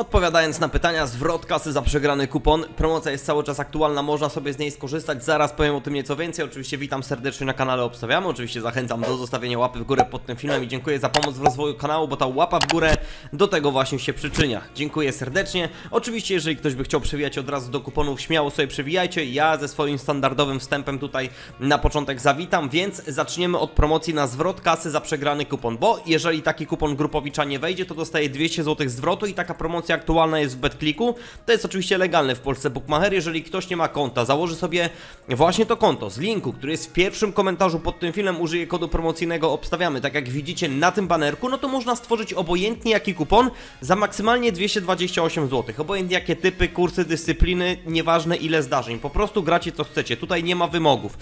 Odpowiadając na pytania, zwrot kasy za przegrany kupon. Promocja jest cały czas aktualna, można sobie z niej skorzystać. Zaraz powiem o tym nieco więcej. Oczywiście witam serdecznie na kanale Obstawiamy. Oczywiście zachęcam do zostawienia łapy w górę pod tym filmem i dziękuję za pomoc w rozwoju kanału, bo ta łapa w górę do tego właśnie się przyczynia. Dziękuję serdecznie. Oczywiście, jeżeli ktoś by chciał przewijać od razu do kuponów, śmiało sobie przewijajcie. Ja ze swoim standardowym wstępem tutaj na początek zawitam, więc zaczniemy od promocji na zwrot kasy za przegrany kupon, bo jeżeli taki kupon grupowicza nie wejdzie, to dostaje 200 zł zwrotu i taka promocja aktualna jest w BetClicku. To jest oczywiście legalne w Polsce Bookmacher. Jeżeli ktoś nie ma konta, założy sobie właśnie to konto z linku, który jest w pierwszym komentarzu pod tym filmem, użyje kodu promocyjnego obstawiamy. Tak jak widzicie na tym banerku, no to można stworzyć obojętnie jaki kupon za maksymalnie 228 zł. Obojętnie jakie typy, kursy, dyscypliny, nieważne ile zdarzeń. Po prostu gracie co chcecie. Tutaj nie ma wymogów.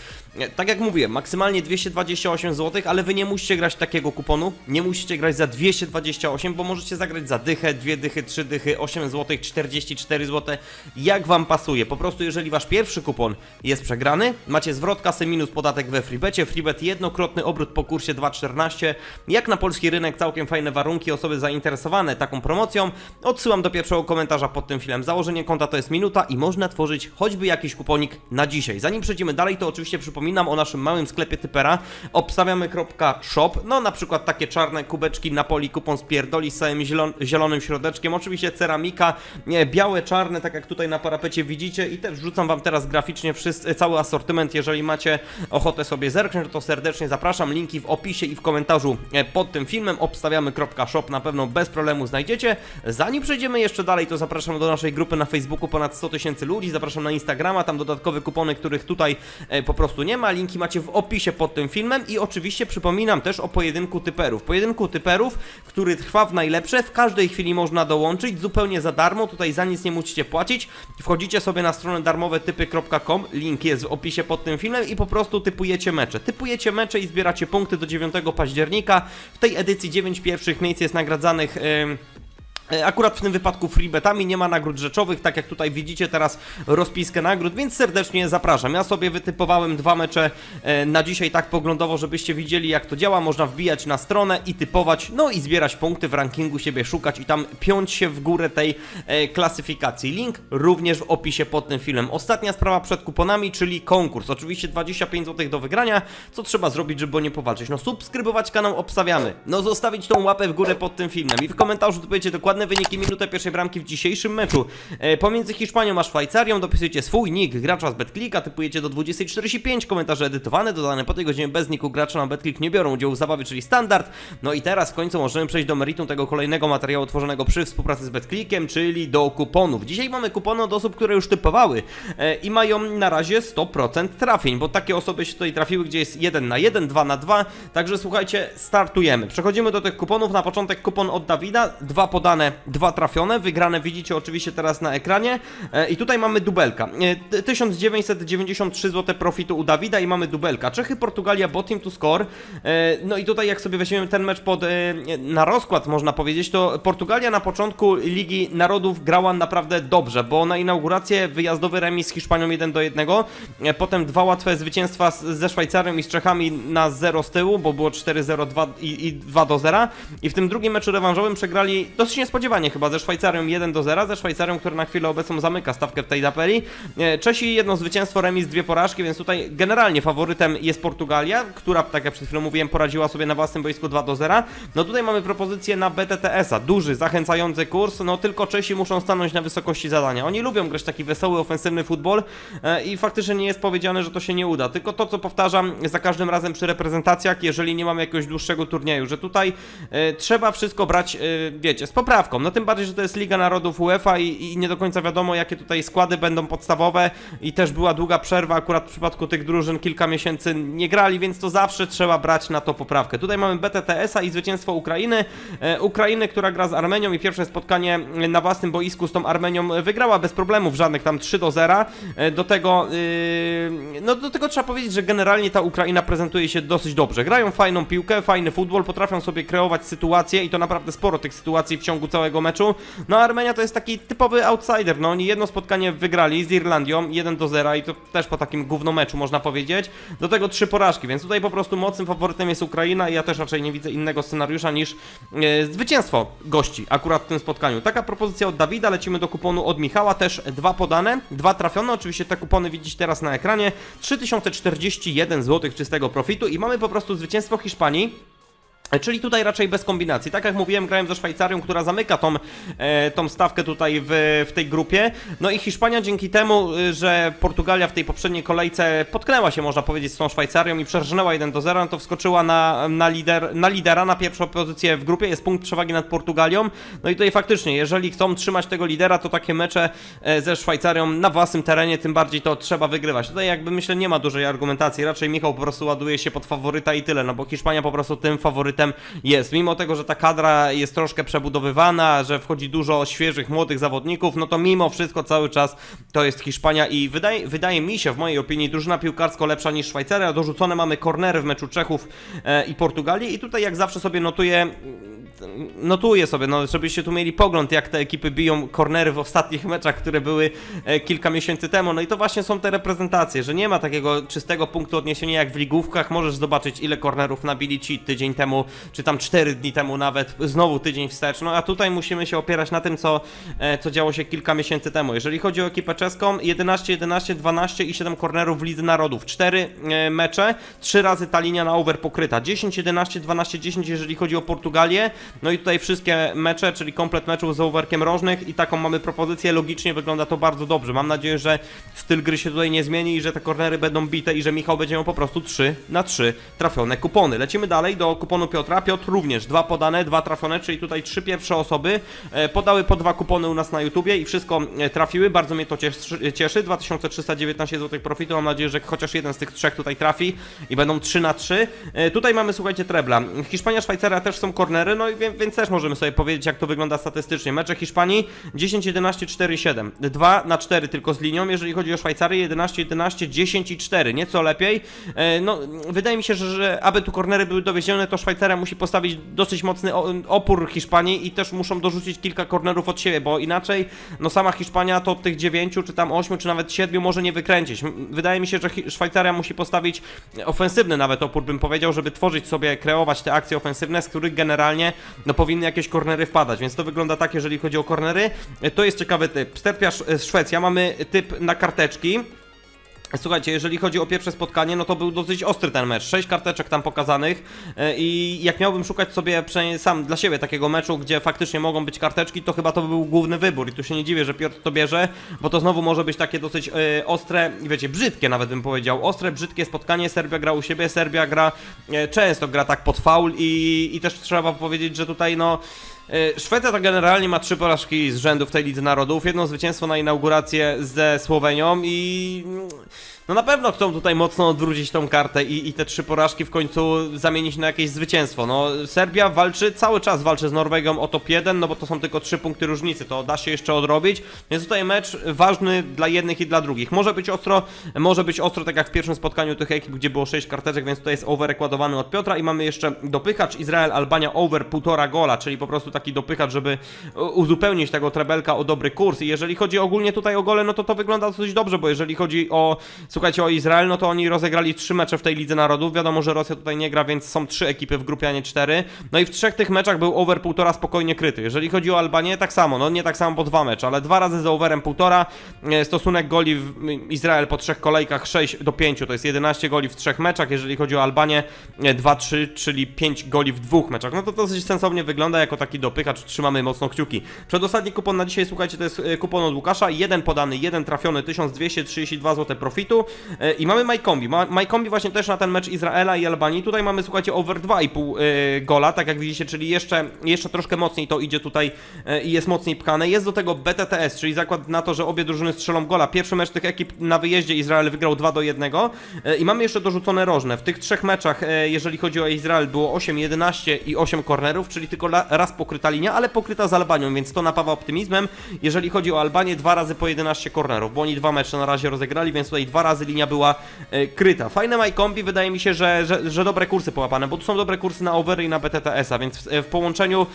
Tak jak mówiłem, maksymalnie 228 zł, ale wy nie musicie grać takiego kuponu. Nie musicie grać za 228, bo możecie zagrać za dychę, dwie dychy, trzy dychy, 8 zł, 44 zł, jak wam pasuje. Po prostu jeżeli wasz pierwszy kupon jest przegrany, macie zwrot kasy minus podatek we freebecie. Freebet jednokrotny obrót po kursie 2,14. Jak na polski rynek całkiem fajne warunki, osoby zainteresowane taką promocją. Odsyłam do pierwszego komentarza pod tym filmem. Założenie konta to jest minuta i można tworzyć choćby jakiś kuponik na dzisiaj. Zanim przejdziemy dalej, to oczywiście przypominam o naszym małym sklepie typera obstawiamy.shop. No na przykład takie czarne kubeczki Napoli, kupon z pierdoli z całym zielon zielonym środeczkiem. Oczywiście ceramika, nie, białe, czarne, tak jak tutaj na parapecie widzicie i też wrzucam wam teraz graficznie wszyscy, cały asortyment. Jeżeli macie ochotę sobie zerknąć, to serdecznie zapraszam. Linki w opisie i w komentarzu e, pod tym filmem. Obstawiamy.shop na pewno bez problemu znajdziecie. Zanim przejdziemy jeszcze dalej, to zapraszam do naszej grupy na Facebooku ponad 100 tysięcy ludzi. Zapraszam na Instagrama, tam dodatkowe kupony, których tutaj e, po prostu nie ma. Linki macie w opisie pod tym filmem i oczywiście przypominam też o pojedynku typerów. Pojedynku typerów, który trwa w najlepsze. W każdej chwili można dołączyć zupełnie za darmo. Tutaj za nic nie musicie płacić. Wchodzicie sobie na stronę darmowetypy.com. Link jest w opisie pod tym filmem i po prostu typujecie mecze. Typujecie mecze i zbieracie punkty do 9 października. W tej edycji 9 pierwszych miejsc jest nagradzanych. E, Akurat w tym wypadku freebetami nie ma nagród rzeczowych, tak jak tutaj widzicie teraz rozpiskę nagród, więc serdecznie zapraszam. Ja sobie wytypowałem dwa mecze e, na dzisiaj tak poglądowo, żebyście widzieli jak to działa. Można wbijać na stronę i typować, no i zbierać punkty w rankingu siebie, szukać i tam piąć się w górę tej e, klasyfikacji. Link również w opisie pod tym filmem. Ostatnia sprawa przed kuponami, czyli konkurs. Oczywiście 25 zł do wygrania. Co trzeba zrobić, żeby o nie powalczyć? No subskrybować kanał Obstawiamy. No zostawić tą łapę w górę pod tym filmem i w komentarzu dopowiecie dokładne wyniki minutę pierwszej bramki w dzisiejszym meczu. E, pomiędzy Hiszpanią a Szwajcarią dopisujecie swój nick gracza z BetClicka, typujecie do 20.45, komentarze edytowane, dodane po tej godzinie bez niku gracza na BetClick nie biorą udziału w zabawie, czyli standard. No i teraz w końcu możemy przejść do meritum tego kolejnego materiału tworzonego przy współpracy z BetClickiem, czyli do kuponów. Dzisiaj mamy kupony od osób, które już typowały e, i mają na razie 100% trafień, bo takie osoby się tutaj trafiły, gdzie jest 1 na 1, 2 na 2, także słuchajcie, startujemy. Przechodzimy do tych kuponów, na początek kupon od Dawida, dwa podane, dwa trafione, wygrane widzicie oczywiście teraz na ekranie e, i tutaj mamy dubelka. E, 1993 zł profitu u Dawida i mamy dubelka. Czechy, Portugalia, bottom to score. E, no i tutaj jak sobie weźmiemy ten mecz pod, e, na rozkład można powiedzieć, to Portugalia na początku Ligi Narodów grała naprawdę dobrze, bo na inaugurację wyjazdowy remis z Hiszpanią 1 do 1, e, potem dwa łatwe zwycięstwa ze Szwajcarią i z Czechami na 0 z tyłu, bo było 4-0 2 i, i 2 do 0 i w tym drugim meczu rewanżowym przegrali dosyć niespodziewanie chyba ze Szwajcarią 1 do 0, ze Szwajcarią, która na chwilę obecną zamyka stawkę w tej tabeli. E, Czesi jedno zwycięstwo, remis, dwie porażki, więc tutaj generalnie faworytem jest Portugalia, która, tak jak przed chwilą mówiłem, poradziła sobie na własnym boisku 2 do 0. No tutaj mamy propozycję na BTTS-a, duży, zachęcający kurs, no tylko Czesi muszą stanąć na wysokości zadania. Oni lubią grać taki wesoły, ofensywny futbol e, i faktycznie nie jest powiedziane, że to się nie uda, tylko to, co powtarzam za każdym razem przy reprezentacjach, jeżeli nie mamy jakiegoś dłuższego turnieju, że tutaj e, trzeba wszystko brać, wiecie, z poprawką. No tym bardziej, że to jest Liga Narodów UEFA i, i nie do końca wiadomo, jakie tutaj składy będą podstawowe i też była długa przerwa, akurat w przypadku tych drużyn kilka miesięcy nie grali, więc to zawsze trzeba brać na to poprawkę. Tutaj mamy BTTS-a i zwycięstwo Ukrainy. E, Ukrainy, która gra z Armenią i pierwsze spotkanie na własnym boisku z tą Armenią wygrała bez problemów żadnych, tam 3 do 0. E, do tego, yy, no do tego trzeba powiedzieć, że generalnie ta Ukraina prezentuje się dosyć dobrze. Grają fajną piłkę, fajny futbol, potrafią sobie kreować sytuacje i to naprawdę sporo tych sytuacji w ciągu całego meczu. No Armenia to jest taki typowy outsider, no oni jedno spotkanie wygrali z Irlandią 1 do 0 i to też po takim gówno meczu można powiedzieć. Do tego trzy porażki, więc tutaj po prostu mocnym faworytem jest Ukraina i ja też raczej nie widzę innego scenariusza niż e, zwycięstwo gości akurat w tym spotkaniu. Taka propozycja od Dawida, lecimy do kuponu od Michała, też dwa podane, dwa trafione, oczywiście te kupony widzicie teraz na ekranie, 3041 zł czystego profitu i mamy po prostu zwycięstwo Hiszpanii. Czyli tutaj raczej bez kombinacji. Tak jak mówiłem, grałem ze Szwajcarią, która zamyka tą, e, tą stawkę tutaj w, w tej grupie. No i Hiszpania dzięki temu, y, że Portugalia w tej poprzedniej kolejce potknęła się, można powiedzieć, z tą Szwajcarią i przerżnęła 1 do 0, no to wskoczyła na, na, lider, na lidera, na pierwszą pozycję w grupie. Jest punkt przewagi nad Portugalią. No i tutaj faktycznie, jeżeli chcą trzymać tego lidera, to takie mecze e, ze Szwajcarią na własnym terenie, tym bardziej to trzeba wygrywać. Tutaj jakby myślę nie ma dużej argumentacji. Raczej Michał po prostu ładuje się pod faworyta i tyle, no bo Hiszpania po prostu tym faworytem jest. Mimo tego, że ta kadra jest troszkę przebudowywana, że wchodzi dużo świeżych, młodych zawodników, no to mimo wszystko cały czas to jest Hiszpania i wydaje, wydaje mi się, w mojej opinii, drużyna piłkarsko lepsza niż Szwajcaria. Dorzucone mamy kornery w meczu Czechów e, i Portugalii i tutaj jak zawsze sobie notuję notuję sobie, no żebyście tu mieli pogląd, jak te ekipy biją kornery w ostatnich meczach, które były e, kilka miesięcy temu. No i to właśnie są te reprezentacje, że nie ma takiego czystego punktu odniesienia jak w ligówkach. Możesz zobaczyć, ile kornerów nabili ci tydzień temu, czy tam 4 dni temu nawet, znowu tydzień wstecz. No a tutaj musimy się opierać na tym, co, e, co działo się kilka miesięcy temu. Jeżeli chodzi o ekipę czeską, 11, 11, 12 i 7 kornerów w Lidze Narodów. 4 e, mecze, 3 razy ta linia na over pokryta. 10, 11, 12, 10, jeżeli chodzi o Portugalię. No i tutaj wszystkie mecze, czyli komplet meczów z overkiem rożnych i taką mamy propozycję. Logicznie wygląda to bardzo dobrze. Mam nadzieję, że styl gry się tutaj nie zmieni i że te kornery będą bite i że Michał będzie miał po prostu 3 na 3 trafione kupony. Lecimy dalej do kuponu Piotra. Piotr również dwa podane, dwa trafione, czyli tutaj trzy pierwsze osoby e, podały po dwa kupony u nas na YouTubie i wszystko e, trafiły. Bardzo mnie to cieszy. cieszy. 2319 zł profitu. Mam nadzieję, że chociaż jeden z tych trzech tutaj trafi i będą 3 na 3. E, Tutaj mamy, słuchajcie, trebla. Hiszpania, Szwajcaria też są kornery, no więc też możemy sobie powiedzieć, jak to wygląda statystycznie. Mecze Hiszpanii 10, 11, 4, 7. 2 na 4 tylko z linią, jeżeli chodzi o Szwajcarię 11, 11, 10 i 4. Nieco lepiej. No, wydaje mi się, że, że aby tu kornery były dowiezione, to Szwajcaria musi postawić dosyć mocny opór Hiszpanii i też muszą dorzucić kilka kornerów od siebie, bo inaczej, no sama Hiszpania to tych 9, czy tam 8, czy nawet 7 może nie wykręcić. Wydaje mi się, że Szwajcaria musi postawić ofensywny nawet opór, bym powiedział, żeby tworzyć sobie, kreować te akcje ofensywne, z których generalnie no powinny jakieś kornery wpadać, więc to wygląda tak, jeżeli chodzi o kornery. To jest ciekawy typ. Sterpia Sz- Szwecja, mamy typ na karteczki. Słuchajcie, jeżeli chodzi o pierwsze spotkanie, no to był dosyć ostry ten mecz. Sześć karteczek tam pokazanych e, i jak miałbym szukać sobie sam dla siebie takiego meczu, gdzie faktycznie mogą być karteczki, to chyba to by był główny wybór i tu się nie dziwię, że Piotr to bierze, bo to znowu może być takie dosyć e, ostre, wiecie, brzydkie nawet bym powiedział, ostre, brzydkie spotkanie. Serbia gra u siebie, Serbia gra, e, często gra tak pod faul i, i też trzeba powiedzieć, że tutaj no... E, Szwecja to generalnie ma trzy porażki z rzędu w tej Lidze Narodów, jedno zwycięstwo na inaugurację ze Słowenią i no na pewno chcą tutaj mocno odwrócić tą kartę i, i te trzy porażki w końcu zamienić na jakieś zwycięstwo. No Serbia walczy, cały czas walczy z Norwegią o top 1, no bo to są tylko trzy punkty różnicy, to da się jeszcze odrobić, więc tutaj mecz ważny dla jednych i dla drugich. Może być ostro, może być ostro, tak jak w pierwszym spotkaniu tych ekip, gdzie było 6 karteczek, więc tutaj jest over ładowany od Piotra i mamy jeszcze dopychacz Izrael, Albania over półtora gola, czyli po prostu taki dopychacz, żeby uzupełnić tego trebelka o dobry kurs. I jeżeli chodzi ogólnie tutaj o gole, no to to wygląda dosyć dobrze, bo jeżeli chodzi o, słuchajcie, o Izrael, no to oni rozegrali trzy mecze w tej Lidze Narodów, wiadomo, że Rosja tutaj nie gra, więc są trzy ekipy w grupie, a nie cztery, no i w trzech tych meczach był over półtora spokojnie kryty, jeżeli chodzi o Albanię, tak samo, no nie tak samo po dwa mecze, ale dwa razy z overem półtora, e, stosunek goli w Izrael po trzech kolejkach 6 do 5, to jest 11 goli w trzech meczach, jeżeli chodzi o Albanię, e, 2-3, czyli 5 goli w dwóch meczach, no to dosyć sensownie wygląda, jako taki dopychacz, trzymamy mocno kciuki. Przedostatni kupon na dzisiaj, słuchajcie, to jest e, kupon od Łukasza, jeden podany, jeden trafiony, 1232 zł profitu e, i mamy MyCombi. MyCombi właśnie też na ten mecz Izraela i Albanii. Tutaj mamy, słuchajcie, over 2,5 e, gola, tak jak widzicie, czyli jeszcze, jeszcze troszkę mocniej to idzie tutaj i jest mocniej pchane. Jest do tego BTTS, czyli zakład na to, że obie drużyny strzelą gola. Pierwszy mecz tych ekip na wyjeździe Izrael wygrał 2 do 1 e, i mamy jeszcze dorzucone rożne. W tych trzech meczach, jeżeli chodzi o Izrael, było 8, 11 i 8 kornerów, czyli tylko raz po pokryta linia, ale pokryta z Albanią, więc to napawa optymizmem. Jeżeli chodzi o Albanię, dwa razy po 11 kornerów, bo oni dwa mecze na razie rozegrali, więc tutaj dwa razy linia była e, kryta. Fajne MyCombi, wydaje mi się, że, że, że dobre kursy połapane, bo tu są dobre kursy na overy i na BTTS-a, więc w, w połączeniu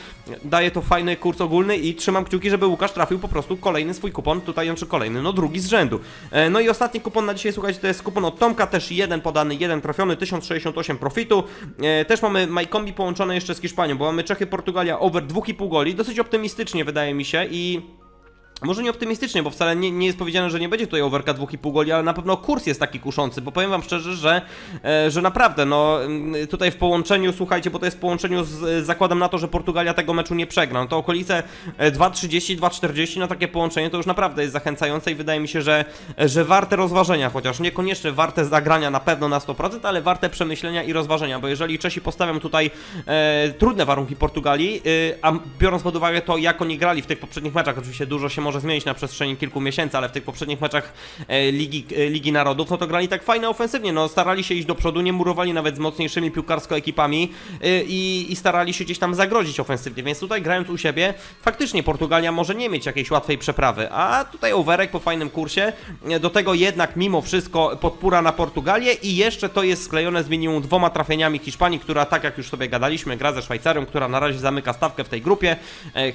daje to fajny kurs ogólny i trzymam kciuki, żeby Łukasz trafił po prostu kolejny swój kupon, tutaj on czy kolejny, no drugi z rzędu. E, no i ostatni kupon na dzisiaj, słuchajcie, to jest kupon od Tomka, też jeden podany, jeden trafiony, 1068 profitu. E, też mamy MyCombi połączone jeszcze z Hiszpanią, bo mamy Czechy, Portugalia, over 2,5 goli, dosyć optymistycznie wydaje mi się i... Może nie optymistycznie, bo wcale nie, nie jest powiedziane, że nie będzie tutaj overka 2,5 goli, ale na pewno kurs jest taki kuszący, bo powiem wam szczerze, że, e, że naprawdę, no mm, tutaj w połączeniu, słuchajcie, bo to jest w połączeniu z zakładem na to, że Portugalia tego meczu nie przegra, no to okolice e, 2,30, 2,40, no takie połączenie to już naprawdę jest zachęcające i wydaje mi się, że, że warte rozważenia, chociaż niekoniecznie warte zagrania na pewno na 100%, ale warte przemyślenia i rozważenia, bo jeżeli Czesi postawią tutaj e, trudne warunki Portugalii, e, a biorąc pod uwagę to, jak oni grali w tych poprzednich meczach, oczywiście dużo się może zmienić na przestrzeni kilku miesięcy, ale w tych poprzednich meczach e, Ligi, e, Ligi Narodów, no to grali tak fajnie ofensywnie, no starali się iść do przodu, nie murowali nawet z mocniejszymi piłkarsko ekipami e, i, i starali się gdzieś tam zagrozić ofensywnie, więc tutaj grając u siebie, faktycznie Portugalia może nie mieć jakiejś łatwej przeprawy, a tutaj overek po fajnym kursie, do tego jednak mimo wszystko podpóra na Portugalię i jeszcze to jest sklejone z minimum dwoma trafieniami Hiszpanii, która tak jak już sobie gadaliśmy, gra ze Szwajcarią, która na razie zamyka stawkę w tej grupie.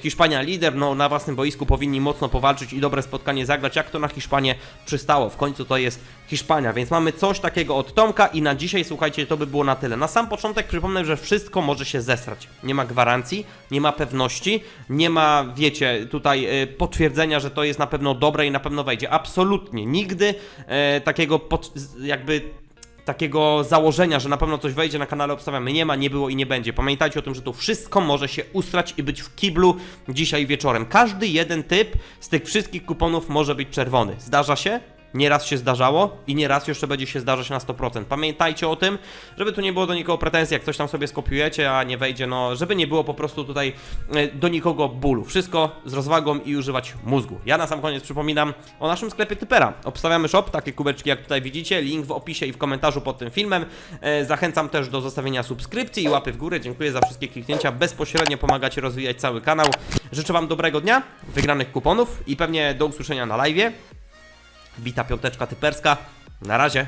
Hiszpania lider, no na własnym boisku powinni mocno powalczyć i dobre spotkanie zagrać, jak to na Hiszpanię przystało. W końcu to jest Hiszpania, więc mamy coś takiego od Tomka i na dzisiaj, słuchajcie, to by było na tyle. Na sam początek przypomnę, że wszystko może się zesrać. Nie ma gwarancji, nie ma pewności, nie ma, wiecie, tutaj e, potwierdzenia, że to jest na pewno dobre i na pewno wejdzie. Absolutnie, nigdy e, takiego pod, jakby takiego założenia, że na pewno coś wejdzie na kanale obstawiamy. Nie ma, nie było i nie będzie. Pamiętajcie o tym, że to wszystko może się ustrać i być w kiblu dzisiaj wieczorem. Każdy jeden typ z tych wszystkich kuponów może być czerwony. Zdarza się? Nieraz się zdarzało i nieraz jeszcze będzie się zdarzać na 100%. Pamiętajcie o tym, żeby tu nie było do nikogo pretensji, jak coś tam sobie skopiujecie, a nie wejdzie, no żeby nie było po prostu tutaj e, do nikogo bólu. Wszystko z rozwagą i używać mózgu. Ja na sam koniec przypominam o naszym sklepie Typera. Obstawiamy shop, takie kubeczki jak tutaj widzicie, link w opisie i w komentarzu pod tym filmem. E, Zachęcam też do zostawienia subskrypcji i łapy w górę. Dziękuję za wszystkie kliknięcia, bezpośrednio pomagacie rozwijać cały kanał. Życzę Wam dobrego dnia, wygranych kuponów i pewnie do usłyszenia na live'ie. Bita piąteczka typerska. Na razie.